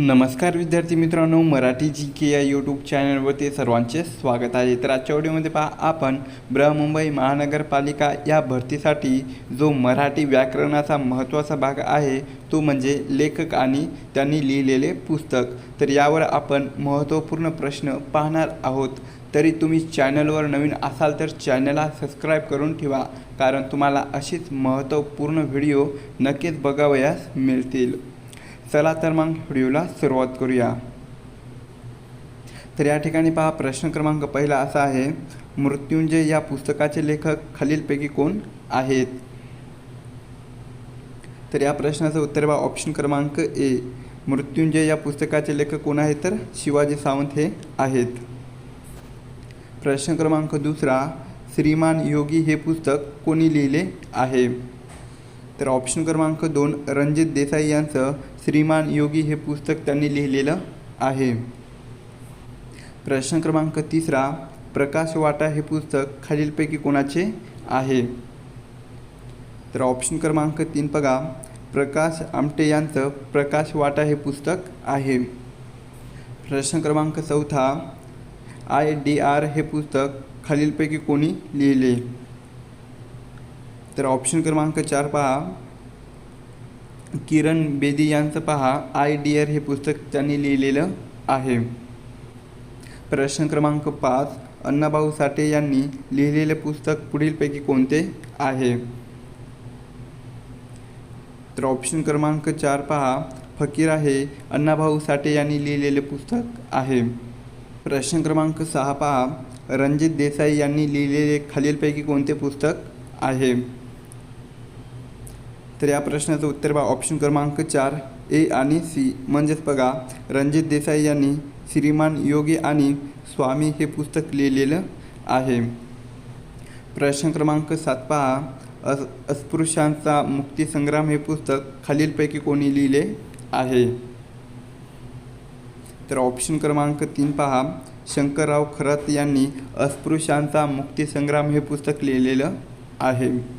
नमस्कार विद्यार्थी मित्रांनो मराठी जी के या यूट्यूब चॅनलवरती सर्वांचे स्वागत आहे. तर आजच्या व्हिडिओमध्ये पहा आपण बृहमुंबई महानगरपालिका या भरतीसाठी जो मराठी व्याकरणाचा महत्त्वाचा भाग आहे तो म्हणजे लेखक आणि त्यांनी लिहिलेले पुस्तक. तर यावर आपण महत्त्वपूर्ण प्रश्न पाहणार आहोत. तरी तुम्ही चॅनलवर नवीन असाल तर चॅनलला सबस्क्राईब करून ठेवा कारण तुम्हाला अशीच महत्त्वपूर्ण व्हिडिओ नक्कीच बघावयास मिळतील. चला तर मग व्हिडिओला सुरुवात करूया. तर या ठिकाणी पहा प्रश्न क्रमांक पहिला असा आहे मृत्युंजय या पुस्तकाचे लेखक खालीलपैकी कोण आहेत? तर या प्रश्नाचं उत्तर बा ऑप्शन क्रमांक ए मृत्युंजय या पुस्तकाचे लेखक कोण आहेत? तर शिवाजी सावंत हे आहेत. प्रश्न क्रमांक दुसरा श्रीमान योगी हे पुस्तक कोणी लिहिले आहे? तर ऑप्शन क्रमांक दोन रणजित देसाई यांचं श्रीमान योगी हे पुस्तक त्यांनी लिहिलेलं आहे. प्रश्न क्रमांक तिसरा प्रकाश वाटा हे पुस्तक खालीलपैकी कोणाचे आहे? तर ऑप्शन क्रमांक तीन बघा प्रकाश आमटे यांचं प्रकाश वाटा हे पुस्तक आहे. प्रश्न क्रमांक चौथा आय डी आर हे पुस्तक खालीलपैकी कोणी लिहिले? तर ऑप्शन क्रमांक चार पहा. किरण बेदी यांचं पहा. आय डिअर हे पुस्तक त्यांनी लिहिलेलं आहे. प्रश्न क्रमांक पाच. अण्णाभाऊ साठे यांनी लिहिलेले पुस्तक पुढीलपैकी कोणते आहे? तर ऑप्शन क्रमांक चार पहा. फकीर आहे. अण्णाभाऊ साठे यांनी लिहिलेले पुस्तक आहे. प्रश्न क्रमांक सहा पहा. रणजित देसाई यांनी लिहिलेले खालीलपैकी कोणते पुस्तक आहे? तर या प्रश्नाचं उत्तर बघा ऑप्शन क्रमांक चार ए आणि सी म्हणजेच बघा रणजित देसाई यांनी श्रीमान योगी आणि स्वामी हे पुस्तक लिहिलेलं आहे. प्रश्न क्रमांक सात पहा. अस अस्पृश्यांचा मुक्तीसंग्राम हे पुस्तक खालीलपैकी कोणी लिहिले आहे? तर ऑप्शन क्रमांक तीन पहा. शंकरराव खरात यांनी अस्पृश्यांचा मुक्तीसंग्राम हे पुस्तक लिहिलेलं आहे.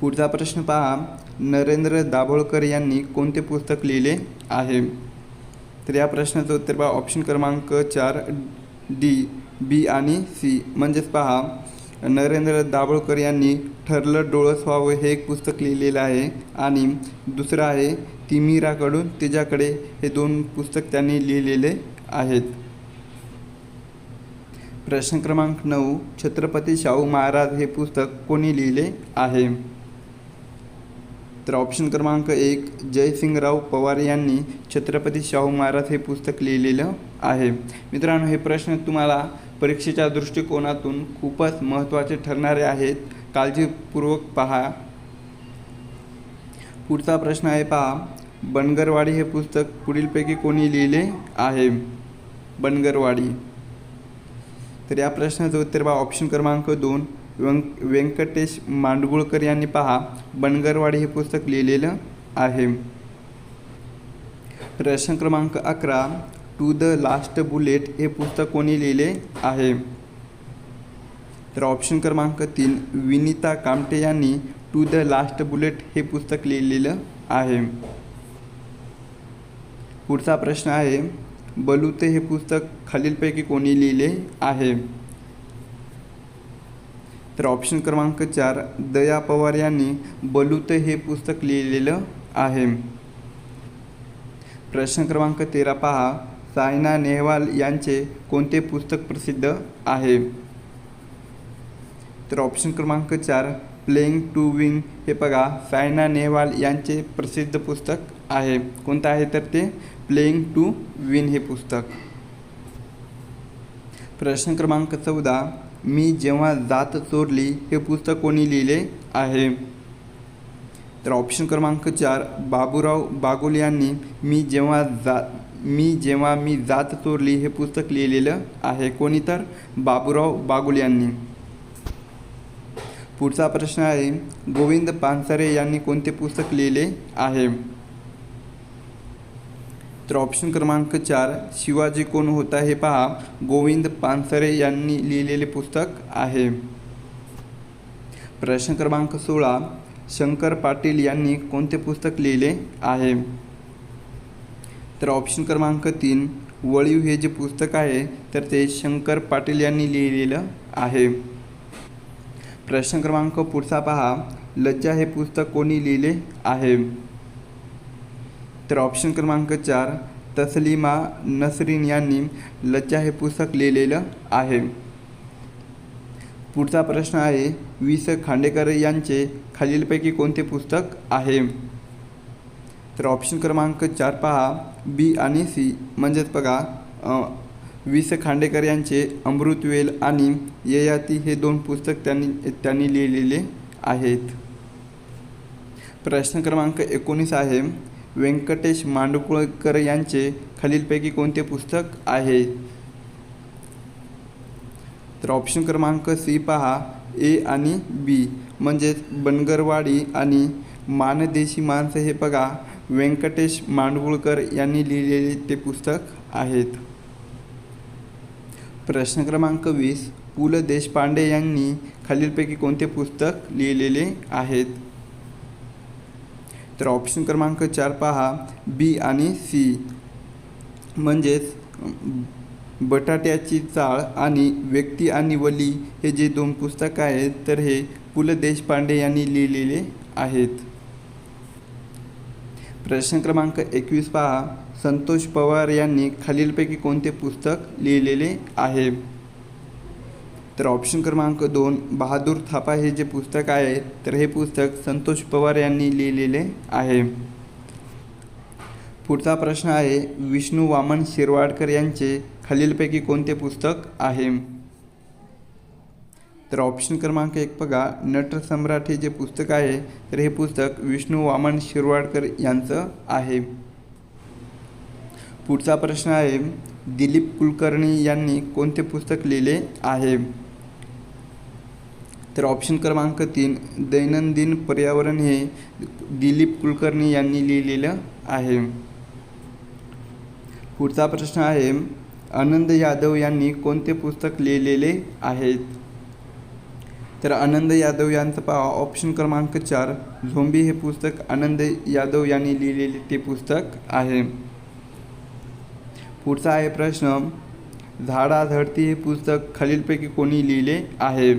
पुढचा प्रश्न पहा. नरेंद्र दाभोळकर यांनी कोणते पुस्तक लिहिले आहे? तर या प्रश्नाचं उत्तर पहा. ऑप्शन क्रमांक चार डी बी आणि सी. म्हणजेच पहा नरेंद्र दाभोळकर यांनी ठरलं डोळस व्हावं हे एक पुस्तक लिहिलेलं आहे. आणि दुसरं आहे तिमिराकडून तिच्याकडे हे दोन पुस्तक त्यांनी लिहिलेले आहेत. प्रश्न क्रमांक नऊ छत्रपती शाहू महाराज हे पुस्तक कोणी लिहिले आहे? तर ऑप्शन क्रमांक एक जयसिंगराव पवार यांनी छत्रपती शाहू महाराज हे पुस्तक लिहिलेलं आहे. मित्रांनो हे प्रश्न तुम्हाला परीक्षेच्या दृष्टिकोनातून खूपच महत्त्वाचे ठरणारे आहेत. काळजीपूर्वक पहा. पुढचा प्रश्न आहे पहा. बनगरवाडी हे पुस्तक पुढीलपैकी कोणी लिहिले आहे? बनगरवाडी. तर या प्रश्नाचं उत्तर पहा. ऑप्शन क्रमांक दोन व्यंक व्यंकटेश मांडगुळकर यांनी पहा बनगरवाडी हे पुस्तक लिहिलेलं आहे. प्रश्न क्रमांक अकरा टू द लास्ट बुलेट हे पुस्तक कोणी लिहिले आहे? तर ऑप्शन क्रमांक तीन विनिता कामटे यांनी टू द लास्ट बुलेट हे पुस्तक लिहिलेलं आहे. पुढचा प्रश्न आहे बलुते हे पुस्तक खालीलपैकी कोणी लिहिले आहे? तर ऑप्शन क्रमांक चार दया पवार यांनी बलूत हे पुस्तक लिहिलेलं आहे. प्रश्न क्रमांक तेरा पहा. सायना नेहवाल यांचे कोणते पुस्तक प्रसिद्ध आहे? तर ऑप्शन क्रमांक चार प्लेइंग टू विंग हे बघा सायना नेहवाल यांचे प्रसिद्ध पुस्तक आहे. कोणतं आहे तर ते? प्लेइंग टू विन हे पुस्तक. प्रश्न क्रमांक चौदा मी जेव्हा जात चोरली हे पुस्तक कोणी लिहिले आहे? तर ऑप्शन क्रमांक चार बाबूराव बागुल यांनी मी जेव्हा जा मी जेव्हा मी जात चोरली हे पुस्तक लिहिलेलं आहे. कोणी तर? बाबूराव बागुल यांनी. पुढचा प्रश्न आहे गोविंद पानसरे यांनी कोणते पुस्तक लिहिले आहे? तर ऑप्शन क्रमांक चार शिवाजी कोण होता हे पहा. गोविंद पानसरे यांनी लिहिलेले पुस्तक आहे. प्रश्न क्रमांक सोळा शंकर पाटील यांनी कोणते पुस्तक लिहिले आहे? तर ऑप्शन क्रमांक तीन वळीव हे जे पुस्तक आहे तर ते शंकर पाटील यांनी लिहिलेलं आहे. प्रश्न क्रमांक पुढचा पहा. लज्जा हे पुस्तक कोणी लिहिले आहे? तर ऑप्शन क्रमांक चार तसलिमा नसरीन यांनी लज्जा हे पुस्तक लिहिलेलं आहे. पुढचा प्रश्न आहे वि स. खांडेकर यांचे खालीलपैकी कोणते पुस्तक आहे? तर ऑप्शन क्रमांक चार पहा बी आणि सी. म्हणजेच बघा वि स. खांडेकर यांचे अमृतवेल आणि ययाती हे दोन पुस्तक त्यांनी त्यांनी लिहिलेले आहेत. प्रश्न क्रमांक एकोणीस आहे व्यंकटेश मांडुकळकर यांचे खालीलपैकी कोणते पुस्तक आहे तर ऑप्शन क्रमांक सी पहा. ए आणि बी म्हणजेच बनगरवाडी आणि मानदेशी माणसं हे बघा. व्यंकटेश मांडगुळकर यांनी लिहिलेले ते पुस्तक आहेत. प्रश्न क्रमांक वीस. पु ल देशपांडे यांनी खालीलपैकी कोणते पुस्तक लिहिलेले आहेत? तर ऑप्शन क्रमांक चार पहा बी आणि सी म्हणजेच बटाट्याची चाळ आणि व्यक्ती आणि वली हे जे दोन पुस्तक आहेत तर हे पु ल देशपांडे यांनी लिहिलेले आहेत. प्रश्न क्रमांक एकवीस पहा संतोष पवार यांनी खालीलपैकी कोणते पुस्तक लिहिलेले आहे? तर ऑप्शन क्रमांक दोन बहादूर थापा हे जे पुस्तक आहे तर हे पुस्तक संतोष पवार यांनी लिहिलेले आहे. पुढचा प्रश्न आहे विष्णू वामन शिरवाडकर यांचे खालीलपैकी कोणते पुस्तक आहे? तर ऑप्शन क्रमांक एक बघा नटसम्राट हे जे पुस्तक आहे तर हे पुस्तक विष्णू वामन शिरवाडकर यांचं आहे. पुढचा प्रश्न आहे दिलीप कुलकर्णी यांनी कोणते पुस्तक लिहिले आहे? तर ऑप्शन क्रमांक तीन दैनंदिन पर्यावरण हे दिलीप कुलकर्णी यांनी लिहिलेलं आहे. पुढचा प्रश्न आहे आनंद यादव यांनी कोणते पुस्तक लिहिलेले आहेत? तर आनंद यादव यांचं पहा ऑप्शन क्रमांक चार झोंबी हे पुस्तक आनंद यादव यांनी लिहिलेले ते पुस्तक आहे. पुढचा आहे प्रश्न झाडा झडती हे पुस्तक खालीलपैकी कोणी लिहिले आहे?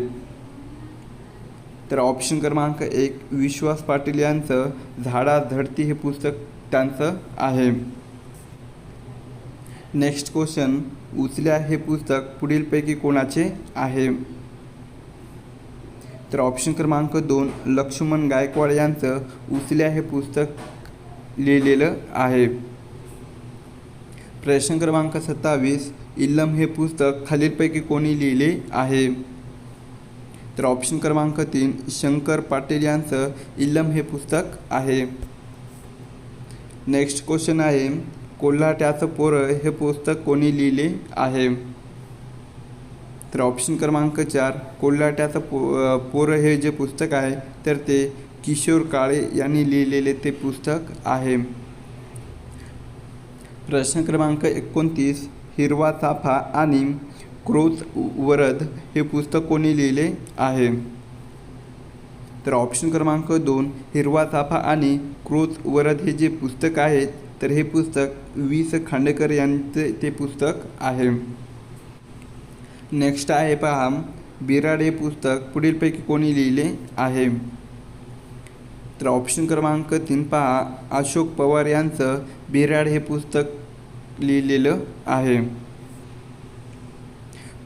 तर ऑप्शन क्रमांक एक विश्वास पाटील यांचं झाडा झडती हे पुस्तक त्यांचं आहे. नेक्स्ट क्वेश्चन उचल्या हे पुस्तक पुढीलपैकी कोणाचे आहे? तर ऑप्शन क्रमांक दोन लक्ष्मण गायकवाड यांचं उचल्या हे पुस्तक लिहिलेलं आहे. प्रश्न क्रमांक सत्तावीस इल्लम हे पुस्तक खालीलपैकी कोणी लिहिले आहे? तर ऑप्शन क्रमांक तीन शंकर पाटील यांचं इल्लम हे पुस्तक आहे. नेक्स्ट क्वेश्चन आहे कोल्हाट्याचं पोरं हे पुस्तक कोणी लिहिले आहे? तर ऑप्शन क्रमांक चार कोल्हाट्याचं पो पोरं हे जे पुस्तक आहे तर ते किशोर काळे यांनी लिहिलेले ते पुस्तक आहे. प्रश्न क्रमांक एकोणतीस हिरवा चाफा आणि क्रोध वरद हे पुस्तक कोणी लिहिले आहे? तर ऑप्शन क्रमांक दोन हिरवा चाफा आणि क्रोध वरद हे जे पुस्तक आहे तर हे पुस्तक वी स खांडेकर यांचे ते पुस्तक आहे. नेक्स्ट आहे पहा बिराड हे पुस्तक पुढीलपैकी कोणी लिहिले आहे? तर ऑप्शन क्रमांक तीन पहा अशोक पवार यांचं बिराड हे पुस्तक लिहिलेलं आहे.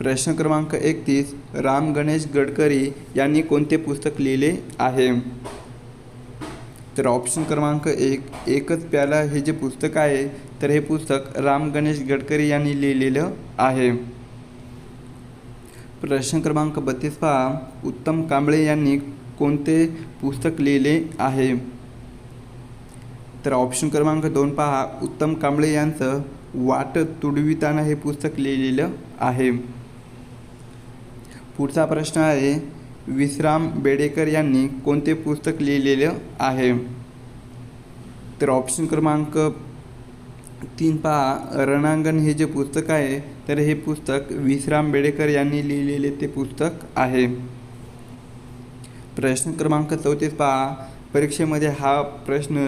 प्रश्न क्रमांक एकतीस राम गणेश गडकरी यांनी कोणते पुस्तक लिहिले आहे? तर ऑप्शन क्रमांक एक एकच प्याला हे जे पुस्तक आहे तर हे पुस्तक राम गणेश गडकरी यांनी लिहिलेलं आहे. प्रश्न क्रमांक बत्तीस पहा उत्तम कांबळे यांनी कोणते पुस्तक लिहिले आहे? तर ऑप्शन क्रमांक दोन पहा उत्तम कांबळे यांचं वाट तुडविताना हे पुस्तक लिहिलेलं आहे. पुढचा प्रश्न आहे विश्राम बेडेकर यांनी कोणते पुस्तक लिहिलेलं आहे? तर ऑप्शन क्रमांक तीन पहा. रणांगण हे जे पुस्तक आहे तर हे पुस्तक विश्राम बेडेकर यांनी लिहिलेले ते पुस्तक आहे. प्रश्न क्रमांक चौतीस पहा. परीक्षेमध्ये हा प्रश्न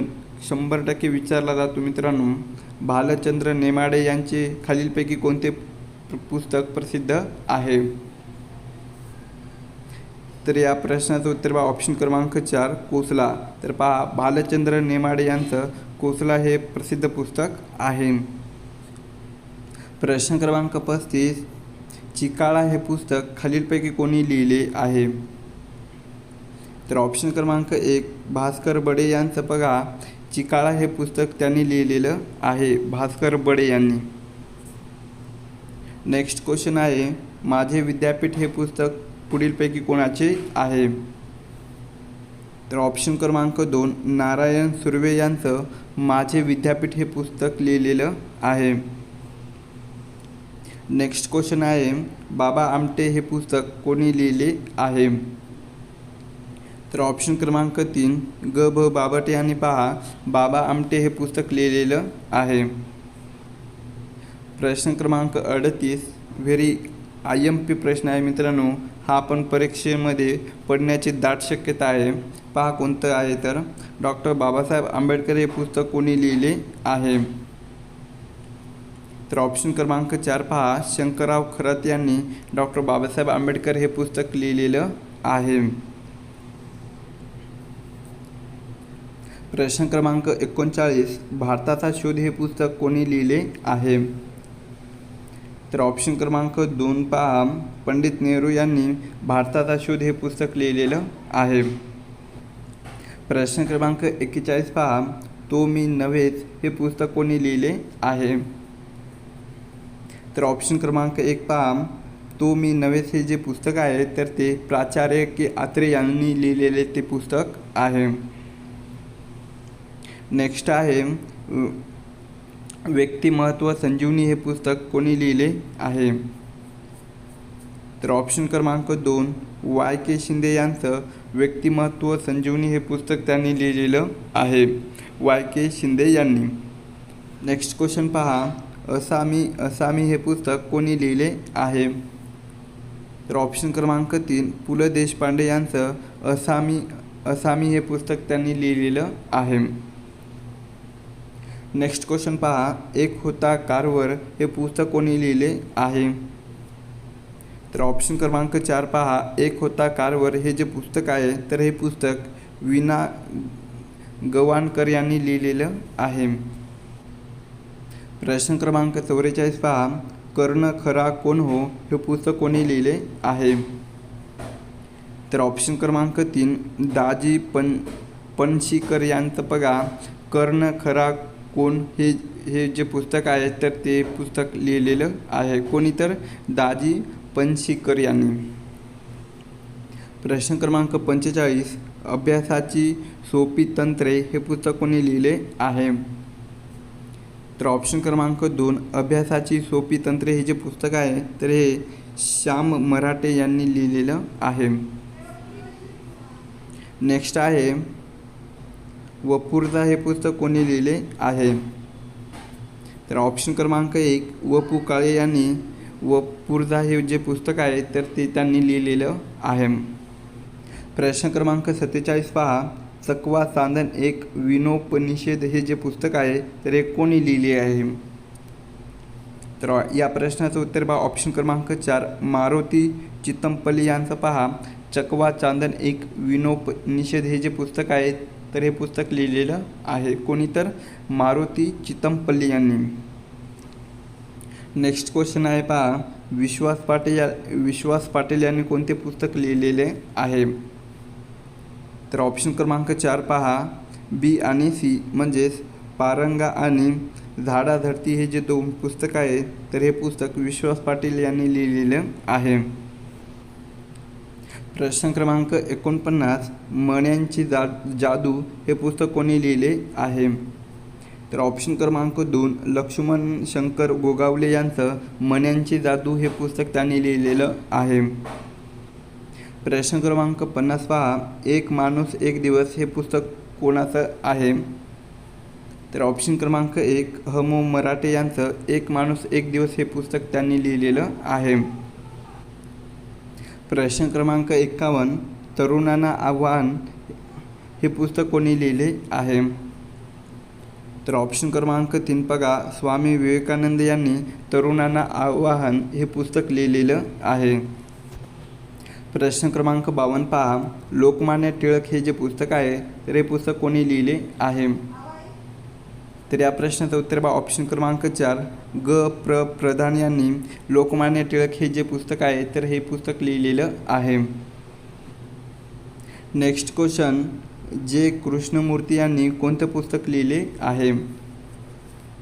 शंभर टक्के विचारला जातो मित्रांनो. भालचंद्र नेमाडे यांचे खालीलपैकी कोणते पुस्तक प्रसिद्ध आहे? तर या प्रश्नाचं उत्तर बा ऑप्शन क्रमांक चार कोसला. तर पहा भालचंद्र नेमाडे यांचं कोसला हे प्रसिद्ध पुस्तक आहे. प्रश्न क्रमांक पस्तीस चिकाळा हे पुस्तक खालीलपैकी कोणी लिहिले आहे? तर ऑप्शन क्रमांक एक भास्कर बडे यांचं बघा. चिकाळा हे पुस्तक त्यांनी लिहिलेलं आहे भास्कर बडे यांनी. नेक्स्ट क्वेश्चन आहे माझे विद्यापीठ हे पुस्तक पुढीलपैकी कोणाचे आहे? तर ऑप्शन क्रमांक दोन नारायण सुर्वे यांचं माझे विद्यापीठ हे पुस्तक लिहिलेलं आहे. नेक्स्ट क्वेश्चन आहे बाबा आमटे हे पुस्तक कोणी लिहिले आहे? तर ऑप्शन क्रमांक तीन ग भ बाबटे यांनी पहा बाबा आमटे हे पुस्तक लिहिलेलं आहे. प्रश्न क्रमांक अडतीस व्हेरी आय एम पी प्रश्न आहे मित्रांनो. हा पण परीक्षेमध्ये पडण्याची दाट शक्यता आहे. पहा कोणतं आहे तर. डॉक्टर बाबासाहेब आंबेडकर हे पुस्तक कोणी लिहिले आहे? तर ऑप्शन क्रमांक चार पहा. शंकरराव खरत यांनी डॉक्टर बाबासाहेब आंबेडकर हे पुस्तक लिहिलेलं आहे. प्रश्न क्रमांक एकोणचाळीस. भारताचा शोध हे पुस्तक कोणी लिहिले आहे? तर ऑप्शन क्रमांक दोन पहा. पंडित नेहरू यांनी भारताचा शोध हे पुस्तक लिहिलेलं आहे. प्रश्न क्रमांक एक्केचाळीस पहा. तो मी नव्हेच हे पुस्तक कोणी लिहिले आहे? तर ऑप्शन क्रमांक एक पहा. तो मी नव्हेच हे जे पुस्तक आहे तर ते प्राचार्य के आत्रे यांनी लिहिलेले ते पुस्तक आहे. नेक्स्ट आहे व्यक्तिमत्व संजीवनी हे पुस्तक कोणी लिहिले आहे? तर ऑप्शन क्रमांक दोन वाय के शिंदे यांचं व्यक्तिमत्व संजीवनी हे पुस्तक त्यांनी लिहिलेलं आहे. वाय के शिंदे यांनी. नेक्स्ट क्वेश्चन पहा. असामी असामी हे पुस्तक कोणी लिहिले आहे? तर ऑप्शन क्रमांक तीन पु ल देशपांडे यांचं असामी असामी हे पुस्तक त्यांनी लिहिलेलं आहे. नेक्स्ट क्वेश्चन पहा. एक होता कारवर. हे पुस्तक कोणी लिहिले आहे? तर ऑप्शन क्रमांक चार पहा. एक होता कारवर. हे जे पुस्तक आहे तर हे पुस्तक विना गवाणकर यांनी लिहिलेलं आहे. प्रश्न क्रमांक चौवेचाळीस पहा. कर्ण खरा कोण हो? हे पुस्तक कोणी लिहिले आहे? तर ऑप्शन क्रमांक तीन. दाजी पण पणशीकर यांचं बघा. कर्ण खरा कोण हे हे जे पुस्तक आहे तर ते पुस्तक लिहिलेलं आहे. कोणी तर? दाजी पणशीकर यांनी. प्रश्न क्रमांक पंचेचाळीस. अभ्यासाची सोपी तंत्रे हे पुस्तक कोणी लिहिले आहे? तर ऑप्शन क्रमांक दोन. अभ्यासाची सोपी तंत्रे हे जे पुस्तक आहे तर हे श्याम मराठे यांनी लिहिलेलं आहे. नेक्स्ट आहे वपुर्झा हे पुस्तक कोणी लिहिले आहे? तर ऑप्शन क्रमांक एक व पु काळे यांनी वपुर्झा हे जे पुस्तक आहे तर ते त्यांनी लिहिलेलं आहे. प्रश्न क्रमांक सत्तेचाळीस पहा. चकवा चांदन एक विनोपनिषेध हे जे पुस्तक आहे तर हे कोणी लिहिले आहे? तर या प्रश्नाचं उत्तर पहा. ऑप्शन क्रमांक चार मारुती चितमपल्ली यांचं पहा. चकवा चांदन एक विनोपनिषेध हे जे पुस्तक आहे तर हे पुस्तक लिहिलेलं आहे. कोणी तर? मारुती चितमपल्ली यांनी. नेक्स्ट क्वेश्चन आहे पहा. विश्वास पाटील या विश्वास पाटील यांनी कोणते पुस्तक लिहिलेले आहे? तर ऑप्शन क्रमांक चार पहा. बी आणि सी म्हणजेच पारंगा आणि झाडाधरती हे जे दोन पुस्तक आहे तर हे पुस्तक विश्वास पाटील यांनी लिहिलेलं आहे. प्रश्न क्रमांक एकोणपन्नास मण्यांची जा जादू हे पुस्तक कोणी लिहिले आहे? तर ऑप्शन क्रमांक दोन लक्ष्मण शंकर गोगावले यांचं मण्यांची जादू हे पुस्तक त्यांनी लिहिलेलं आहे. प्रश्न क्रमांक पन्नास पहा एक माणूस एक दिवस हे पुस्तक कोणाचं आहे? तर ऑप्शन क्रमांक एक ह मो मराठे यांचं एक माणूस एक दिवस हे पुस्तक त्यांनी लिहिलेलं आहे. प्रश्न क्रमांक एक्कावन्न तरुणांना आव्हान हे पुस्तक कोणी लिहिले आहे? तर ऑप्शन क्रमांक तीन बघा. स्वामी विवेकानंद यांनी तरुणांना आवाहन हे पुस्तक लिहिलेलं आहे. प्रश्न क्रमांक बावन्न पहा. लोकमान्य टिळक हे जे पुस्तक आहे तर हे पुस्तक कोणी लिहिले आहे? तर या प्रश्नाचं उत्तर बा ऑप्शन क्रमांक चार. ग प्र प्रधान यांनी लोकमान्य टिळक हे जे पुस्तक आहे तर हे पुस्तक लिहिलेलं आहे. नेक्स्ट क्वेश्चन जे कृष्णमूर्ती यांनी कोणतं पुस्तक लिहिले आहे?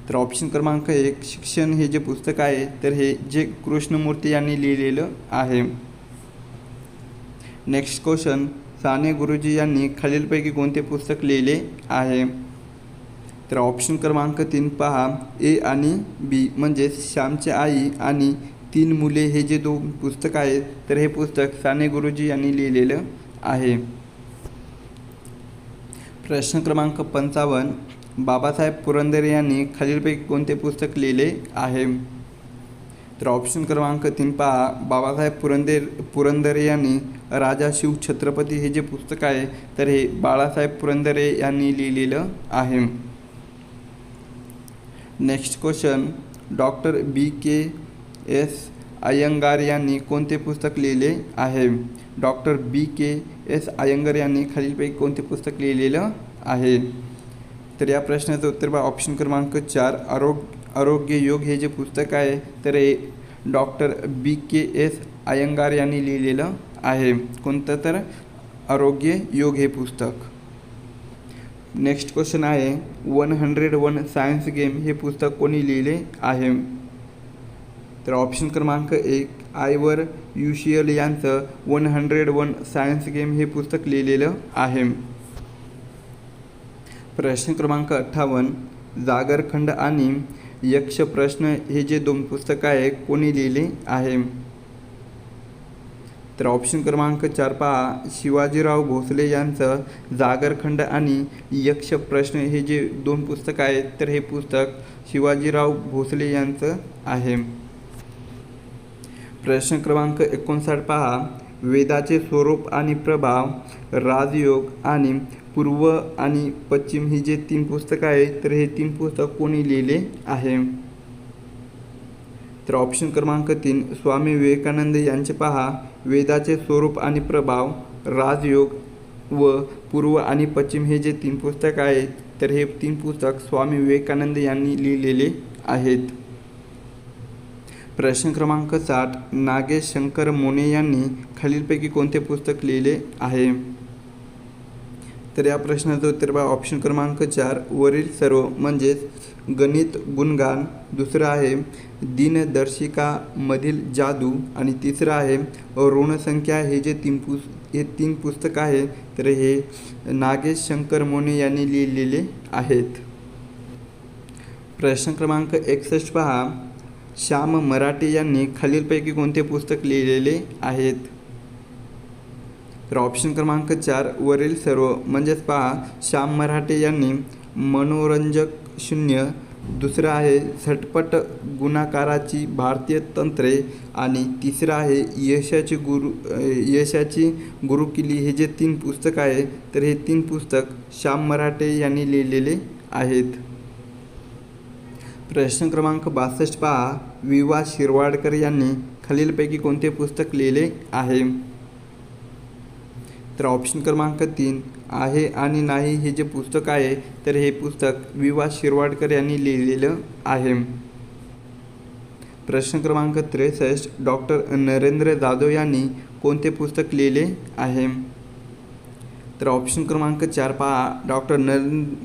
तर ऑप्शन क्रमांक एक शिक्षण हे जे पुस्तक आहे तर हे जे कृष्णमूर्ती यांनी लिहिलेलं आहे. नेक्स्ट क्वेश्चन साने गुरुजी यांनी खालीलपैकी कोणते पुस्तक लिहिले आहे? तर ऑप्शन क्रमांक तीन पहा. ए आणि बी म्हणजेच श्यामची आई आणि तीन मुले हे जे दोन पुस्तक आहेत तर हे पुस्तक साने गुरुजी यांनी लिहिलेलं आहे. प्रश्न क्रमांक पंचावन्न बाबासाहेब पुरंदरे यांनी खालीलपैकी कोणते पुस्तक लिहिले आहे? तर ऑप्शन क्रमांक तीन पहा. बाबासाहेब पुरंदर पुरंदरे यांनी राजा शिव छत्रपती हे जे पुस्तक आहे तर हे बाळासाहेब पुरंदरे यांनी लिहिलेलं आहे. Next question doctor B K S Iyengar यांनी कोणते पुस्तक लिहिले आहे? Doctor B K S Iyengar यांनी खालीलपैकी कोणते पुस्तक लिहिलेलं आहे? तर या प्रश्नाचं उत्तर बा ऑप्शन क्रमांक चार, आरोग्य आरोग्य योग हे जे पुस्तक आहे, तर हे doctor B K S Iyengar यांनी लिहिलेलं आहे. कोणतं तर? आरोग्य योग हे पुस्तक. नेक्स्ट क्वेश्चन आहे one hundred one science game हे पुस्तक कोणी लिहिले आहे? तर ऑप्शन क्रमांक एक आयवर युशियल यांचं one hundred one science game हे पुस्तक लिहिलेलं आहे. प्रश्न क्रमांक अठ्ठावन्न जागरखंड आणि यक्ष प्रश्न हे जे दोन पुस्तक आहे कोणी लिहिले आहे? तर ऑप्शन क्रमांक चार पहा. शिवाजीराव भोसले यांचं जागरखंड आणि यक्ष प्रश्न हे जे दोन पुस्तक आहेत तर हे पुस्तक शिवाजीराव भोसले यांचं आहे. प्रश्न क्रमांक एकोणसाठ पहा. वेदाचे स्वरूप आणि प्रभाव राजयोग आणि पूर्व आणि पश्चिम ही जे तीन पुस्तकं आहेत तर हे तीन पुस्तक कोणी लिहिले आहे? तर ऑप्शन क्रमांक तीन स्वामी विवेकानंद यांचे पहा. वेदाचे स्वरूप आणि प्रभाव राजयोग व पूर्व आणि पश्चिम हे जे तीन पुस्तक आहेत तर हे तीन पुस्तक स्वामी विवेकानंद यांनी लिहिलेले आहेत. प्रश्न क्रमांक साठ नागेश शंकर मोने यांनी खालीलपैकी कोणते पुस्तक लिहिले आहे? तर या प्रश्नाचं उत्तर बा ऑप्शन क्रमांक चार वरील सर्व म्हणजेच गणित गुणगान. दुसरं आहे दिनदर्शिका मधील जादू. आणि तिसरं आहे ऋणसंख्या हे जे तीन पुस हे तीन पुस्तक आहे तर हे नागेश शंकर मोने यांनी लिहिलेले आहेत. प्रश्न क्रमांक एकसष्ट पहा. श्याम मराठे यांनी खालीलपैकी कोणते पुस्तक लिहिलेले आहेत? तर ऑप्शन क्रमांक चार वरील सर्व म्हणजेच पहा श्याम मराठे यांनी मनोरंजक शून्य दुसरं आहे झटपट गुणाकाराची भारतीय तंत्रे आणि तिसरं आहे यशाची गुरु यशाची गुरुकिली हे जे तीन पुस्तक आहे तर हे तीन पुस्तक श्याम मराठे यांनी लिहिलेले आहेत. प्रश्न क्रमांक बासष्ट पहा. विवा शिरवाडकर यांनी खालीलपैकी कोणते पुस्तक लिहिले आहे? तर ऑप्शन क्रमांक तीन आहे आणि नाही हे जे पुस्तक आहे तर हे पुस्तक विवा शिरवाडकर यांनी लिहिलेलं आहे. प्रश्न क्रमांक त्रेसष्ट डॉक्टर नरेंद्र जाधव यांनी कोणते पुस्तक लिहिले आहे? तर ऑप्शन क्रमांक चार पहा डॉक्टर नर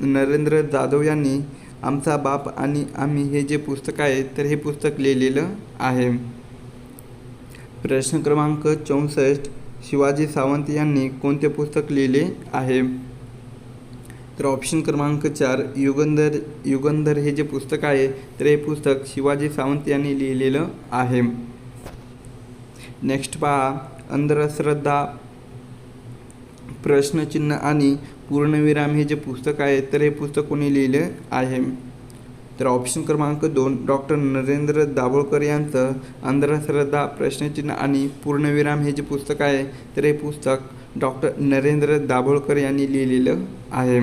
नरेंद्र जाधव यांनी आमचा बाप आणि आम्ही हे जे पुस्तक आहे तर हे पुस्तक लिहिलेलं आहे. प्रश्न क्रमांक चौसष्ट शिवाजी सावंत यांनी कोणते पुस्तक लिहिले आहे? तर ऑप्शन क्रमांक चार युगंधर युगंधर हे जे पुस्तक आहे तर हे पुस्तक शिवाजी सावंत यांनी लिहिलेलं आहे. नेक्स्ट पहा अंधश्रद्धा प्रश्नचिन्ह आणि पूर्णविराम हे जे पुस्तक आहे तर हे पुस्तक कोणी लिहिलं आहे? तर ऑप्शन क्रमांक दोन डॉक्टर नरेंद्र दाभोळकर यांचं अंधश्रद्धा प्रश्नचिन्ह आणि पूर्णविराम हे जे पुस्तक आहे तर हे पुस्तक डॉक्टर नरेंद्र दाभोळकर यांनी लिहिलेलं आहे.